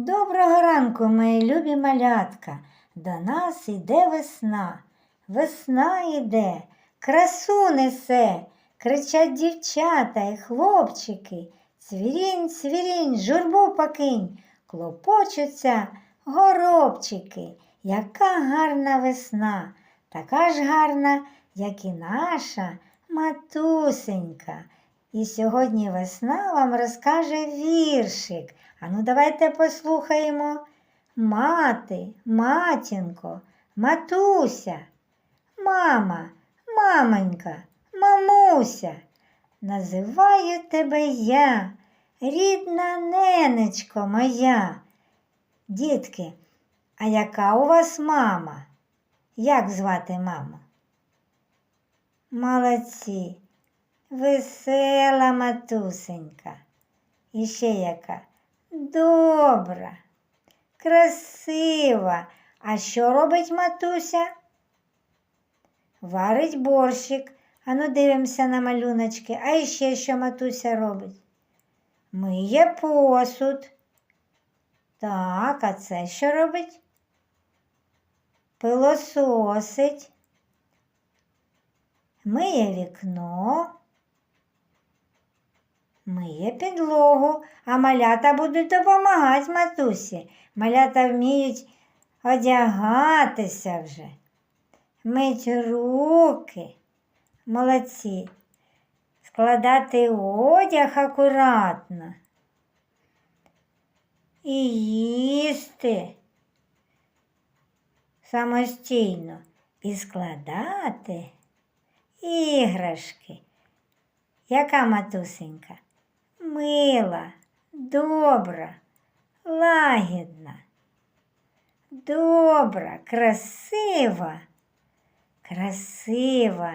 Доброго ранку, мої любі малятка. До нас іде весна. Весна іде, красу несе, кричать дівчата і хлопчики. Цвірінь, цвірінь, журбу покинь, клопочуться горобчики. Яка гарна весна, така ж гарна, як і наша матусенька. І сьогодні весна вам розкаже віршик. Ану, давайте послухаємо. Мати, матінко, матуся, мама, мамонька, мамуся. Називаю тебе я, рідна ненечко моя. Дітки, а яка у вас мама? Як звати маму? Молодці, весела матусенька. І ще яка добра, красива. А що робить матуся? Варить борщик. Ану дивимося на малюночки. А ще що матуся робить? Миє посуд. Так, а це що робить? Пилососить. Миє вікно. Миє підлогу, а малята будуть допомагати матусі. Малята вміють одягатися вже, мить руки. Молодці. Складати одяг акуратно. І їсти самостійно. І складати іграшки. Яка матусенька? Мила, добра, лагідна, добра, красива, красива,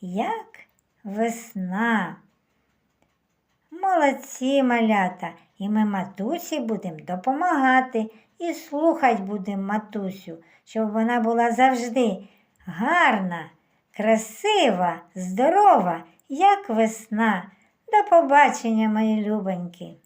як весна. Молодці малята, і ми матусі будемо допомагати і слухати будемо матусю, щоб вона була завжди гарна, красива, здорова, як весна. Побачення, мої любоньки.